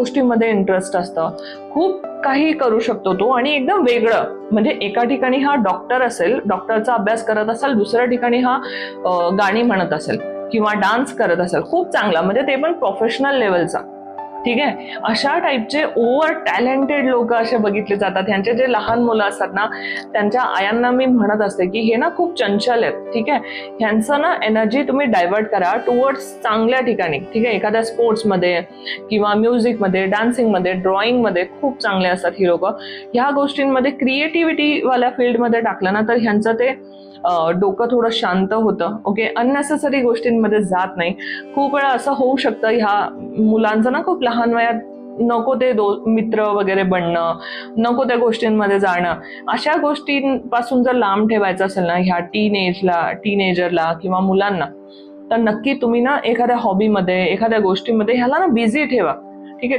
गोष्टीमध्ये इंटरेस्ट असतं. खूप काही करू शकतो तो आणि एकदम वेगळं. म्हणजे एका ठिकाणी हा डॉक्टर असेल डॉक्टरचा अभ्यास करत असेल दुसऱ्या ठिकाणी हा गाणी म्हणत असेल किंवा डान्स करत असेल खूप चांगला. म्हणजे ते पण प्रोफेशनल लेवलचा ठीक आहे? अशा टाईपचे ओव्हर टॅलेंटेड लोक असे बघितले जातात. ह्यांचे जे लहान मुलं असतात ना त्यांच्या आयांना मी म्हणत असते की हे ना खूप चंचल आहेत. ठीक आहे? ह्यांचं ना एनर्जी तुम्ही डायव्हर्ट करा टुवर्ड्स चांगल्या ठिकाणी. ठीक आहे? एखाद्या स्पोर्ट्समध्ये किंवा म्युझिकमध्ये डान्सिंगमध्ये ड्रॉइंगमध्ये खूप चांगले असतात ही लोक. ह्या गोष्टींमध्ये क्रिएटिव्हिटीवाल्या फील्डमध्ये टाकलं ना तर ह्यांचं ते डोकं थोडं शांत होतं. ओके अननेसेसरी गोष्टींमध्ये जात नाही. खूप वेळा असं होऊ शकतं ह्या मुलांचं ना खूप लहान वयात नको ते दो मित्र वगैरे बनणं नको त्या गोष्टींमध्ये जाणं. अशा गोष्टींपासून जर लांब ठेवायचं असेल ना ह्या टीन एजला टीनेजरला किंवा मुलांना तर नक्की तुम्ही ना एखाद्या हॉबीमध्ये एखाद्या गोष्टीमध्ये ह्याला ना बिझी ठेवा. ठीक आहे?